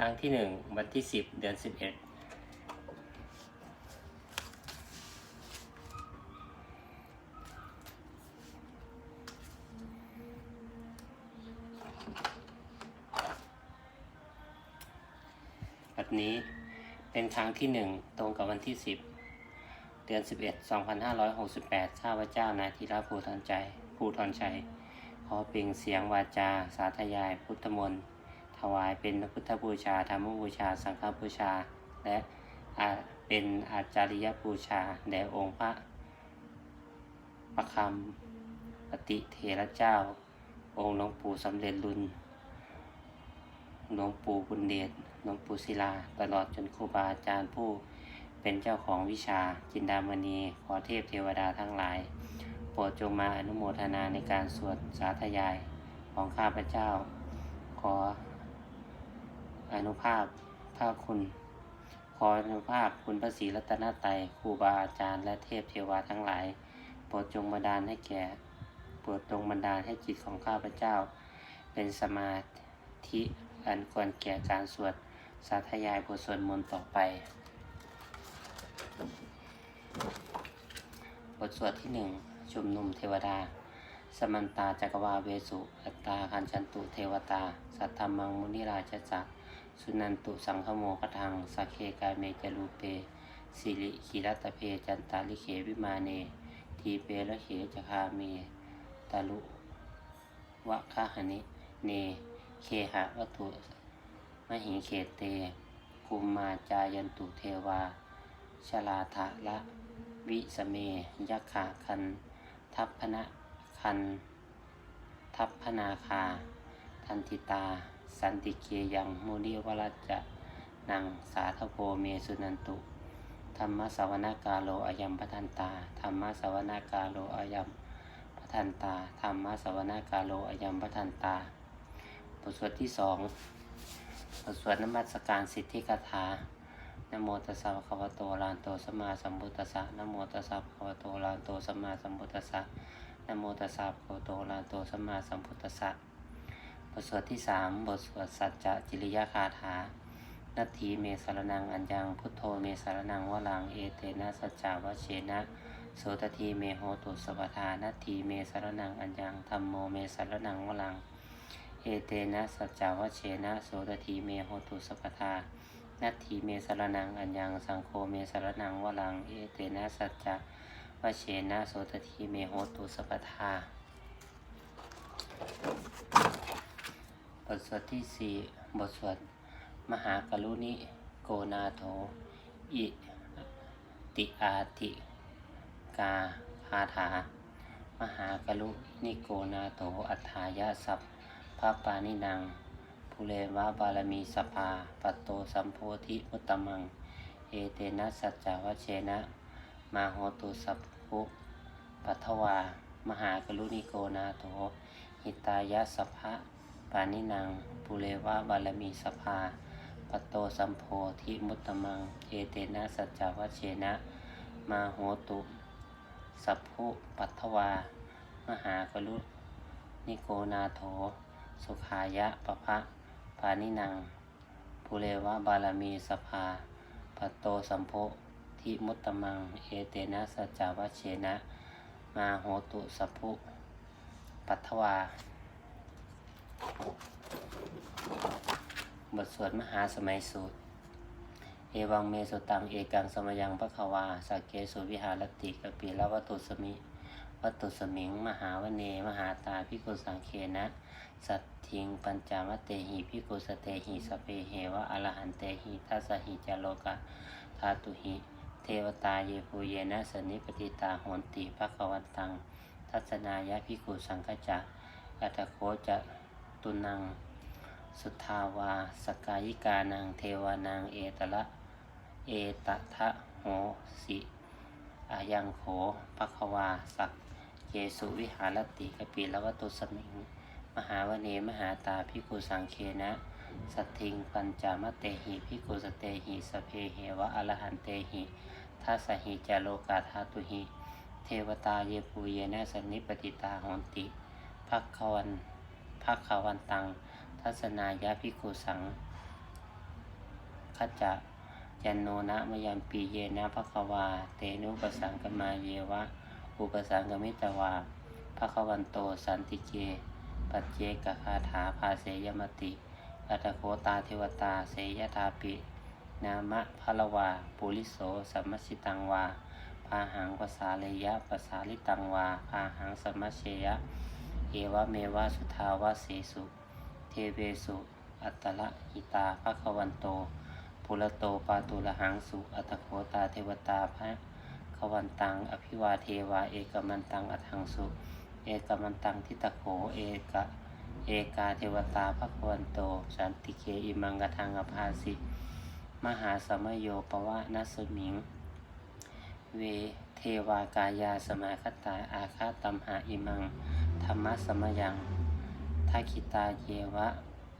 รั้งที่หนึ่งวันที่สิบเดือนสิบเอ็ดแบบนี้เป็นครั้งที่หนึ่งตรงกับวันที่สิบเดือนสิบเอ็ดสองพันห้าร้อยหกสิบแปดข้าพเจ้านายธีระภูทรใจภูทรชัยขอเปล่งเสียงวาจาสาธยายพุทธมนต์ ถวายเป็นพุทธบูชาธรรมบูชา สังฆบูชา และเป็นอาจาริยบูชาแด่องค์พระประคำปฏิเทระเจ้า องค์หลวงปู่สำเร็จรุนหลวงปู่บุญเดชหลวงปู่ศิลา ตลอดจนครูบาอาจารย์ผู้เป็นเจ้าของวิชาจินดามณี ขอเทพเทวดาทั้งหลาย โปรดจงมาอนุโมทนาในการสวดสาธยายของข้าพเจ้า ขอ อนุภาพพระคุณ ขออนุภาพคุณพระศรีรัตนตรัยครูบาอาจารย์และเทพเทวาทั้งหลายโปรดจงบันดาลให้แก่โปรดจงบันดาลให้จิตของข้าพเจ้า เป็นสมาธิอันควรแก่การสวดสาธยายบทสวดมนต์ต่อไป บทสวดที่หนึ่งชุมนุมเทวดา สมันตาจักรวาเวสุ อัตตาคันชันตุเทวตา สัทธรรมังมุนิราชจัก สุนันตุสังฆโมกทังสักเคกายเมจรูเปสิริขีรัตเพจันตาลิเขวิมาเน ทีเปละเขจคาเมตาลุวะคาหนิเน เคหะวัตุมหิเขเตภูมมาจายันตุเทวา ชลาทะละ วิสเมยักขาคัน ทัพพนะคัน ทัพพนาคา ทันติตา สันติเกยังมุนิวรัจจะนังสาธโพเมสุนันตุ ธรรมสวนากาโลอายัมปทันตา ธรรมสวนากาโลอายัมปทันตา ธรรมสวนากาโลอายัมปทันตา บทสวดที่สองบทสวดนมัสการสิทธิกถานโมตัสสะภะคะวะโตอะระหะโตสัมมาสัมพุทธัสสะนโมตัสสะภะคะวะโตอะระหะโตสัมมาสัมพุทธัสสะนโมตัสสะภะคะวะโตอะระหะโตสัมมาสัมพุทธัสสะ บทสวดที่สามบทสวดสัจจะจิริยาคาถานัตถีเมสารนังอัญญังพุทโธเมสารนังวลังเอเตนะสัจจาวเชนะโสตทีเมโหตุสัพพทานัตถีเมสารนังอัญญังธรรมโมเมสารนังวลัง เอเตนะสัจจาวเชนะโสตทีเมโหตุสัพพทานัตถีเมสรนังอัญญังสังโฆเมสรนังวลังเอเตนะสัจจะวเชนะโสตทีเมโหตุสัพพทา ทสวดที่สี่บทสวด มหากรุณิโกนาโถ อิติอาติกาคาถา มหากรุณิโกนาโถอัฏฐายาสัพพระปานินังภูเลวะบารมีสภาปัตโตสัมโพธิมุตตมัง เอเตนะสัจจาวเชนะ มาโหตุสัพพุปัทวา มหากรุณิโกนาโถหิตายะสัพพะ ปานินังภูเลวะบารมีสภาปโตสัมโพธิมุตตมัง เอเตนะสัจจาวเชนะ มาโหตุ สัพพุปัทวา มหากรุณิโกนาโถ สุขายะปะพะปานินังภูเลวะบารมีสภาปโตสัมโพธิมุตตมัง เอเตนะสัจจาวเชนะ มาโหตุสัพพุปัทวา บทสวดมหาสมัยสูตร เอวังเมสุตังเอกังสมยังพระควาสักเกสุวิหารติกปีละวัตุสมิ วัตุสมิง มหาวเน มหาตาพิโกสังเคนะ สัตทิง ปัญจามเตหิพิโกสเตหิสเปเหวะอรหันเตหิทัสหิจโลกะธาตุหิ เทวตาเยภูเยนะสนิปติตาโหนติภควันตัง ทัศนายะพิกุสังกจะอัตโคจะ ตุนัง สุทาวา สกายิกานัง เทวานาง เอตละ เอตทะโหสิอายังโขภควา สักเยสุวิหารติกปิลวัตุสมิง มหาวเนมหาตาพิกุสังเคนะ สัตทิงปัญจามเตหิพิกุสเตหิสเพเหวะอรหันเตหิทัสหิจโลกาธาตุหิ เทวตาเยปูเยนะสนิปติตาหนติภักขวัน ภักขวันตัง ทัศนายะพิกุสังขจจะยันโนนะมยัมปีเยนะภควา เตนุปสังกมาเยวะ อุปสังกมิตวาภควันโตสันติเกปัจเจกคาถาภาเสยมติอัตโคตาเทวตาเสยทาปิ นามะพลวา ปุริโสสัมมชิตังวาพาหังภาษาเลยะภาษาลิตังวาพาหังสัมมเชยะ เอวะเมวะสุทาวะเสสุ เทเวสุ อัตละหิตาภควันโต ปุระโตปาตุละหังสุ อัตโคตาเทวตาพระขวันตัง อภิวาเทวา เอกมันตัง อัทังสุ เอกมันตังทิตโข เอกะเอกาเทวตาภควันโต สันติเคอิมังกทังอภาสิ มหาสมโยปวะนัสมิง เวเทวากายาสมาคตาอาคาตัมหาอิมัง รรมะสมยังทักขิตาเยวะ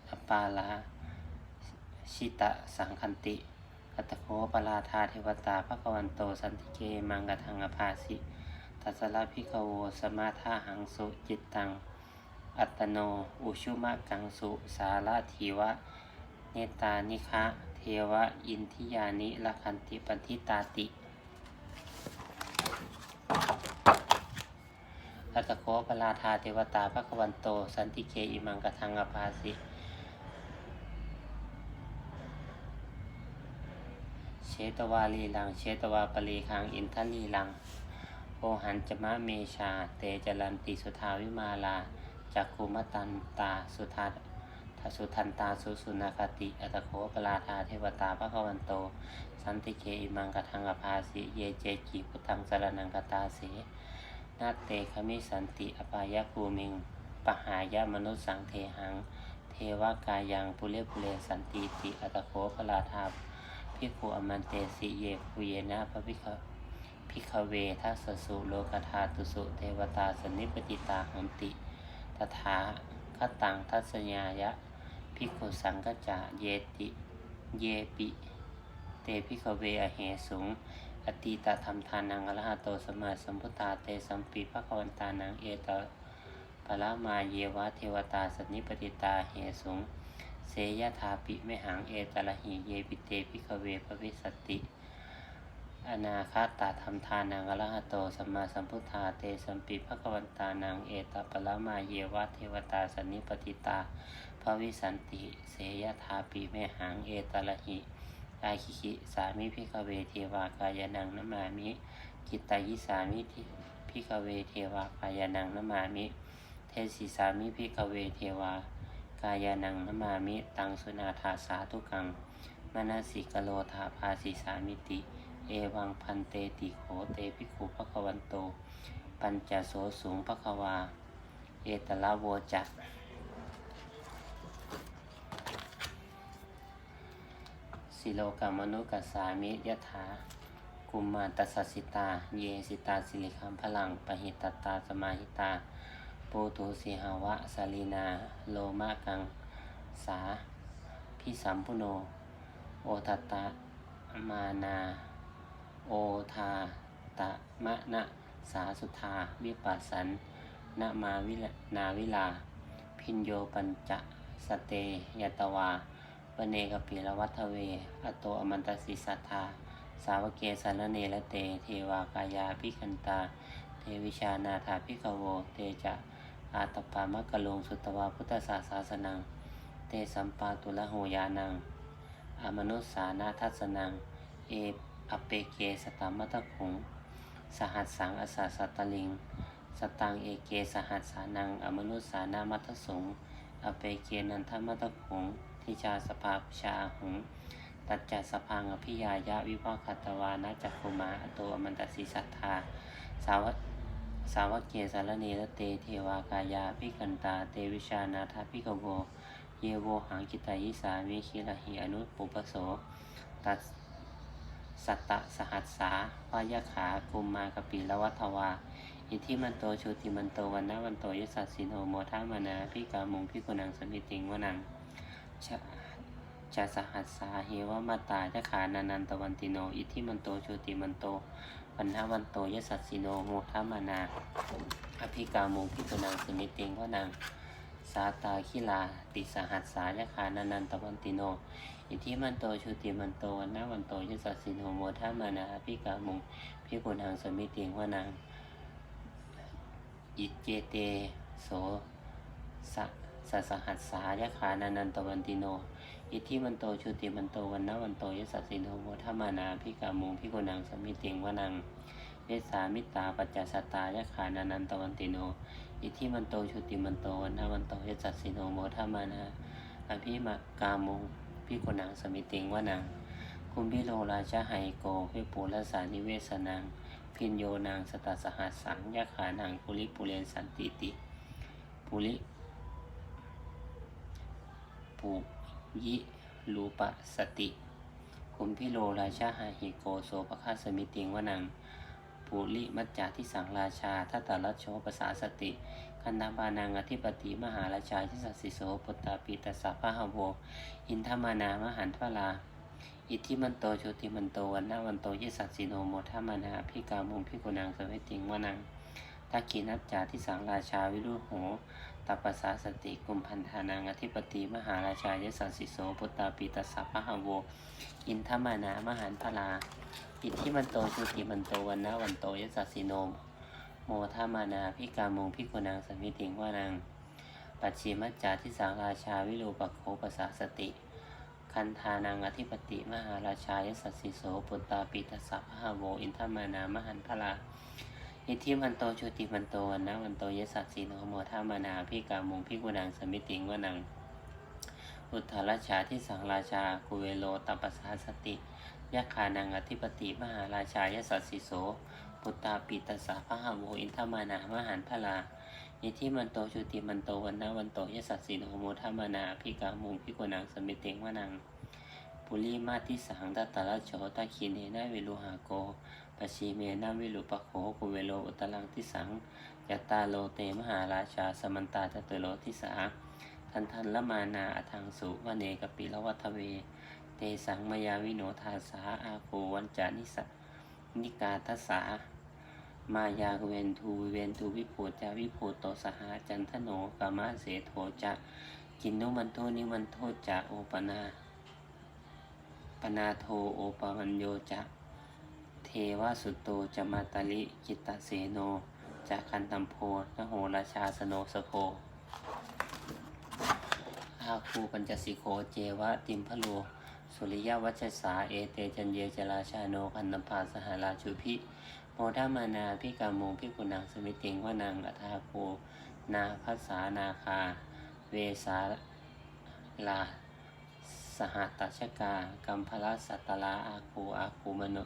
อปาลา ชิตะสังคันติกัตโคปลาธาเทวตาภควันโตสันติเกมังกทังอภาสิตัสสะพิกโวสมาธาหังสุจิตตัง อัตโน อุชุมะกังสุ สาระทีวะ เนตานิคะ เทวะ อินทิยานิละคันติปันทิตาติ อัตโคปลาธาเทวตาภควันโต สันติเคอิมังกทังอภาสิเชตวาลีลัง เชตวาปลีคัง อินทลีลัง โอหันจมะเมชา เตจรันติสุทาวิมาลาจักคุมตันตาสุทัตทสุทันตาสุสุนาคติ อัตโคปลาธาเทวตาภควันโต สันติเคอิมังกทังอภาสิ เยเจกิพุทธังสรนังกตาเส นาเตคมิสันติอปายะภูมิงปหายามนุสสังเทหัง เทวกายังปุเรปุเรสันติติอัตโคปลาทาพิกขุอมันเตสิเยภูเยนะพระพิคพิคเวทัสสุโลกธาตุสุเทวตาสนิปติตาหันติตถาคตังทัศญายะพิกขุสังกจจะเยติเยปิ เตพิกเวอเหสุง อตีตธรรมทานังอรหะโตสมมาสัมพุทธาเตสัมปีพระควันตานังเอตปะละมาเยวะเทวตาสนิปติตาเหสุงเสยธาปิไม่หังเอตละหิเยปิเตพิกเวปวิสติ อนาคาตาธรรมทานังอรหะโตสัมมาสัมพุทธาเตสัมปีพระควันตานังเอตปะละมาเยวะเทวตาสนิปติตาภวิสันติ เสยธาปิไม่หังเอตละหิ อาคิคิสามิพิกเวเทวากายนังนมามิกิตตายิสามิพิกเวเทวากายนังนมามิ เทสิสามิพิกเวเทวากายนังนมามิ ตังสุนาถาสาธุกังมนาสิกโลธาภาสิสามิติ เอวังพันเตติโขเตภิขุภควันโต ปัญจโสสูงภควา เอตละโวจัก สิโลกามนุกัสสามิยถากุมมาตัสสิตา เยสิตาสิริคัมพลังปหิตตาสมาหิตาปูตุสิหาวะสาลีนา โลมากังสาพิสัมพุโน โอทัตตะมานา โอทาตะมะนะสาสุธาวิปัสสันนามาวิลนาวิลา พินโยปัญจะสเตยตวา เนกปิรวัตเว อโตอมันตสิสัทธา สาวเกสารเนละเต เทวากายาพิคันตา เทวิชานาถาพิกโว เตจะอาตปามะกะลงสุตวาพุทธศาสาสนัง เตสัมปาตุละโหยานัง อมนุสสานาทัสนัง เออเปเกสตามัตขุง สหัสสังอสาสัตลิง สตังเอเกสหัสสานัง อมนุสสานามัตสงอเปเกนันทมัตขุง ทิชาสภาปชาหุงตัจจัสพังอภิยายะวิภาคัตวานาจักคุมาอโตอมันตสิสัทธา สาวสาวเกสารเนรเตเทวากายาพิกันตาเตวิชานาทพิกโวเยโวหังกิตายิสามิคิระหิอนุปุปโสตัสสัตตสหัสสาวายขากุมมากปิละวัทวา อิทิมันโตชุติมันโตวันนะวันโตยสัสสิโนโมทามานาพิกามุงพิกุนังสมิติงวนัง ชะจะสหัสสาเฮวมาตาจะขานานันตวันติโน อิทิมันโตชุติมันโตวันนะวันโตยสัสสิโนโมทามานา อภิกามุงพิกุนังสมิติงวนังสาตาคิลา ติสหัสสายคานานันตวันติโน อิทิมันโตชุติมันโตวันนาวันโตยสัสสิโนโมทามานาพิกามุงพิกุณังสมิติงวานางอิเจเตโสสะ สัสหัสสายคานานันตวันติโน อิทิมันโตชุติมันโตวันนาวันโตยสัสสิโนโมทามานาพิกามุงพิโกุณังสมิติงวนางเวสามิตาปัจจสตายคานานันตวันติโน อิทิมันโตชุติมันโตวันนาวันโตยสัสสิโนโมทามานาอภิมากามุงพิโกุณังสมิติงวนังคุมพิโลราชไฮโกพิปูรสานิเวสนังพินโยนางสตัสหัสสังยะขานังปุริปุเรนสันติติ ปุริ ปุยิรูปสติคุมพิโลราชาหิโกโสปคาสมิติงวานังปุริมัจจาที่สังราชาทัตตรัชโชปสาสติคันธาบานังอธิปติมหาราชาทิสัสสิโสปุตตาปีตัสสะพะหะโวอินทมานามหันทวลา อิทธิมันโตโชติมันโตวันนาวันโตยิสัสสิโนโมทามานาพิกามุงพิกุนังสเวติงวานังทักขีนัจจาที่สังราชาวิรุโห ตัปปสาสติกุมพันธานังอธิปติมหาราชายสัสสิโสปุตตาปีตัสสะพะหโว อินทมานามหันทลาอิทธิมันโตโชติมันโตวันนาวันโตยสัสสิโนโมทามานาพิกามงพิกุนังสมิติงวานังปัจฉิมัจจาที่สังราชาวิโรปโคปสาสติคันธานังอธิปติมหาราชายสัสสิโสปุตตาปิตสัพพะหโวอินทมานามหันพลา อิทธิมันโตชุติมันโตวันนะวันโตยสัสสิโนโมทามานาพิกามุงพิกุนังสมิติงวนัง อุทธราชาที่สังราชากุเวโลตัปปสาสติยักขานังอธิปติมหาราชายสัสสิโสปุตตาปิตสัพพะโวอินทมานามหันพลาอิทธิมันโตชุติมันโตวันนะวันโตยสัสสิโนโมทามานาพิกามุงพิกุนังสมิติงวนัง ปุริมาทิสังตัตตะละโชตะคินเนนะเวลุหาโกปชีเมนะวิลุปะโขกุเวโลอุตลังทิสังยัตาโลเตมหาราชาสมันตาจตุโลทิสาทันทันละมานาอทังสุวเนกปิละวัทเว เตสังมายาวิโนทาสาอาโกวันจานิสะนิกาทัสสามายาเวนทูเวนทูวิโพจาวิโพโตสหาจันทโนกามะเสโทจะกินโนมันโทนิมันโทจะโอปนา ปนาโทโอปมัญโยจะเทวสุตโตจะมาตาลิจิตตเสโนจะคันตัมโพนโหราชาสโนสโคอาคูปัญจสิโคเจวะติมพะโลสุริยวัชสาเอเตจันเยจราชาโนคันนภาสหาราชุพิโมทามานาพิกาโมพิกุณังสมิติงวานางอัทาโพนาภัสสานาคา เวสาลา สหตัชกา กัมพลสัตตลาอาคูอาคูมโน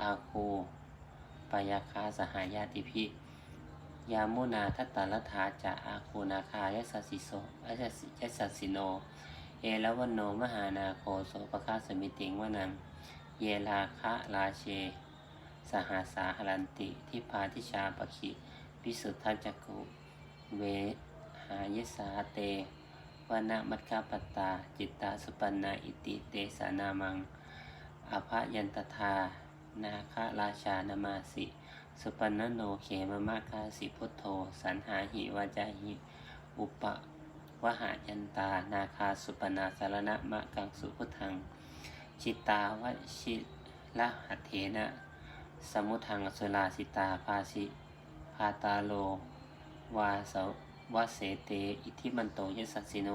อาคูปยาคาสหายาติพิยามุนาทัตตาลถาจะอาคูนาคายสัสิโสยสยสัสสิโน เอลวันโนมหานาโคโสปคาสมิติงวนัง เยลาคะราเช สหาสาหรันติทิพาทิชาปคิพิสุทธัจักกุ เวหายสาเต วนามัคคาปตา จิตตาสุปันนาอิติเตสานามังอภยันตทา นาคราชานามาสิ สุปันนโนเขมมากาสิพุทโธ สันหาหิวาจาหิ อุปวหายันตา นาคาสุปนาสารณะมะกังสุพุทัง จิตตาวชิละหัตเถนะ สมุทังสุราสิตาภาสิพาตาโล วาส วเสเต อิทิมันโตยสัสสิโน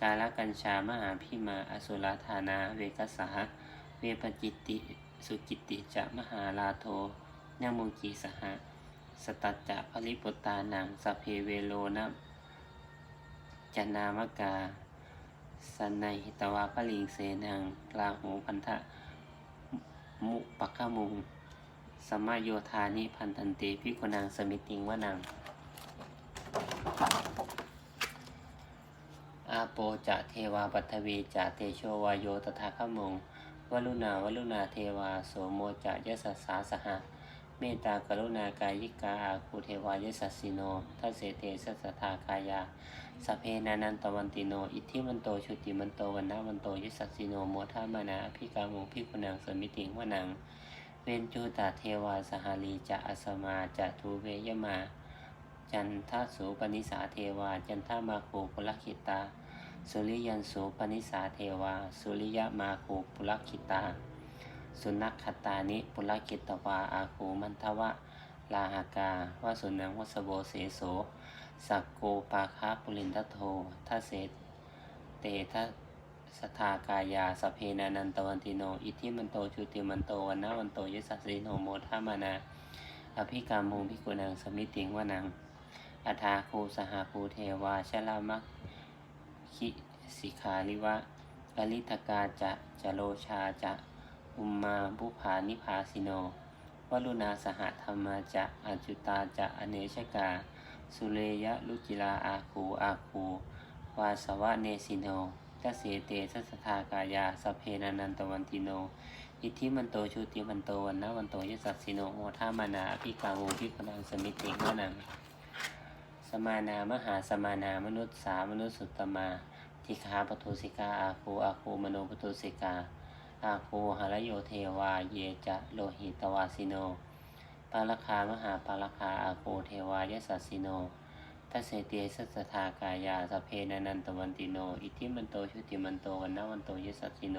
กาลกัญชามหาพิมาอสุราธานาเวกสาเวปจิติสุจิติจะมหาลาโทนโมกีสหะสตัจจะภริปุตตานังสเพเวโลนะจนามกาสันในหิตวาพลิงเสนังลาหูพันธะมุปักขมุงสมมาโยธานิพันธันเตพิกุนังสมิติงวนัง อาโปจะเทวาปัทวีจะเตโชวายโยตถาคมงวลุณาวลุณาเทวาโสโมจะยสัสสาสหะเมตตากรุณากายิกาอาคูเทวายสัสสิโนทัสเสเตสัสทากายาสเพนานันตวันติโน อิทธิมันโตชุติมันโตวันนาวันโตยสัสสิโนโมทามานาพิกามุพิกุนังสมิติงวนัง เวนจูตาเทวาสหาลีจะอสมาจะทูเวยมา จันทสุปนิสาเทวา จันทมาโคปุลคิตา สุริยันสุปนิสาเทวา สุริยมาโคปุลคิตา สุนัขขตานิปุลคิตวาอาคูมันทวะลาหากาวาสุนังวสโบเสโสสักโกปาคาปุรินทโททัเสเตทัสทากายาสเพนานันตวันติโน อิทิมันโตชุติมันโตวันนาวันโตยสัสสิโนโมทามานาอภิกรรมุงพิกุนังสมิติงวนัง อัฐาคูสหภูเทวาชลามัคคิสิขาลิวะกลิทกาจะจะโลชาจะอุมมาบุภานิพาสิโนวลุณาสหธรรมาจะอจุตาจะอเนชกา สุเรยะลุจิลาอาคูอาคูวาสวะเนสิโนทัสเสเตสัสทากายาสเพนานันตวันติโน อิทธิมันโตชุติมันโตวันนะวันโตยสัสสิโนโมทามานาอภิกาโวพิพนังสมิติงวนัง สมานามหาสมานามนุษย์สามนุษย์สุตตมาทิคาปทุสิกาอาคูอาคูมโนปทุสิกา อาคูหารโยเทวาเยจะโลหิตวาสิโนปาลคามหาปาลคาอาคูเทวายสัสสิโนทัสเสเตสัสสทากายาสเพนันันตวันติโน อิทิมันโตชุติมันโตวันนวันโตยสัสสิโน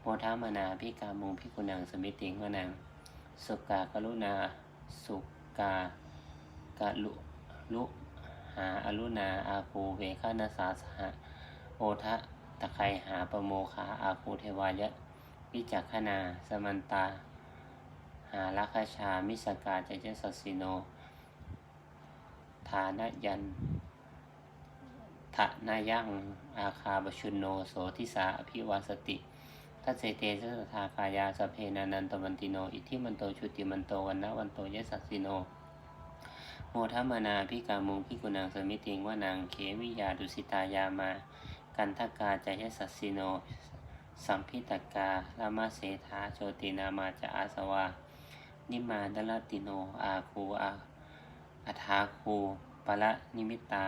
โมทามนาพิกามุงพิกุนังสมิติงวนังสุกากรุณา สุกากะลุลุ หาอรุณาอาคูเวคานาสาสหะโอทะตะไคหาปโมคาอาคูเทวายะวิจักขนา สมันตา หาลัคชา มิสกาจเจสสสิโน ฐานยันทะนายังอาคาบชุนโนโสทิสาอภิวาสติทัสเสเตสัสทากายาสเพนานันตวันติโน อิทิมันโตชุติมันโตวันนะวันโตยสัสสิโน โมทัมานาพิกามุงพิกุนังสมิติงว่านางเขวิยาดุสิตายามา กันทกาจายสัสสิโน สัมพิตกาลามาเสธาโชตินามาจะอาสวา นิมาดลติโน อาคูอาอัฐาคูปะละนิมิตตา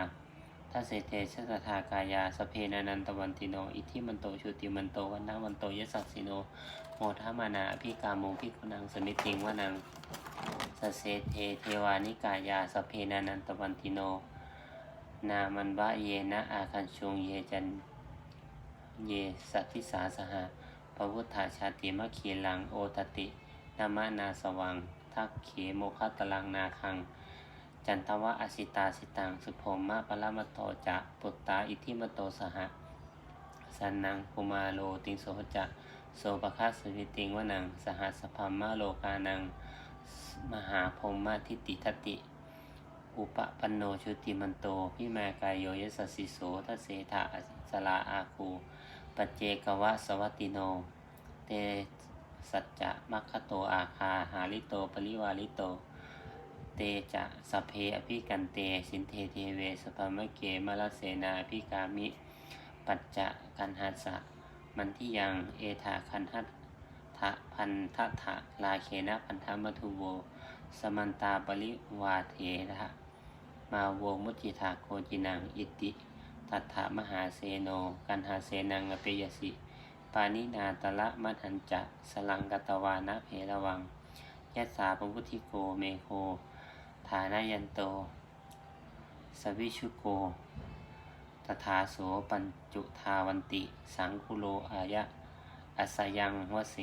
ทัสเสเตชะสทากายาสเพนานันตวันติโน อิทิมันโตชุติมันโตวันนาวันโตยสัสสิโน โมทัมานาพิกามุงพิกุนังสมิติงว่านาง เสเทเทวานิกายาสเพนานันตวันติโน นามันวะเยนะอาคันชงเยจันเยสัตติสาสหะพระพุทธาชาติมะขีลังโอตตินามานาสวัง ทักเขโมคัตลังนาคัง จันทวะอสิตาสิตัง สุโภมะปรมตโตจะปุตตาอิทิมโตสหะสันนังกุมาโลติงโสจะโสปะคัสวิติงวนัง สหัสพัมมะโลกานัง มหาพรหมทิติทติ อุปปันโนชุติมันโตพิมากายโยยสสสิโสทเสถาสลาอาคูปเจกวะสวัตติโน เตสัจจะมัคคโตอาคาหาลิโตปริวาลิโต เตจะสเพอภิกันเตสินเทเทเวสปมะเกมลเสนาภิกามิ ปัจจะกันหัสสะมันที่ยังเอธาคันหัตทะ พันทะทะลาเคนะพันธมัทุโว สมันตาปริวาเทระมาโวมุจิทาโคจินังอิติ ตัทธมหาเสโน กันหาเสนังอเปยสิ ปานินาตละมัทันจะสลังกตวานะเพระวังยัสสาปพุทธิโกเมโค ฐานายันโต สวิชุโกตถาโสปัญจุทาวันติ สังคุโลอายะ อัสยังวเส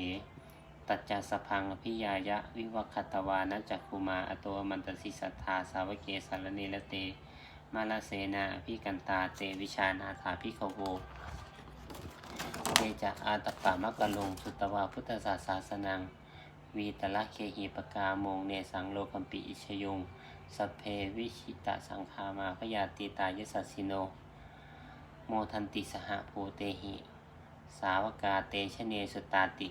ตัจจสพังพิยายะ วิวัคตวานะจักคุมาอโตมันตสิสัทธาสาวเกสารเนละเต มาลาเสนาพิกันตาเตวิชานาถาพิขโวเตจะอาตปามะกะลงสุตวาพุทธศาสาสนัง วีตละเคหิปกาโมงเนสังโลคัมปิอิชยุงสเพวิชิตะสังคามาพยาติตายสัสสิโน โมทันติสหภูเตหิ สาวกาเตชเนสุตาติ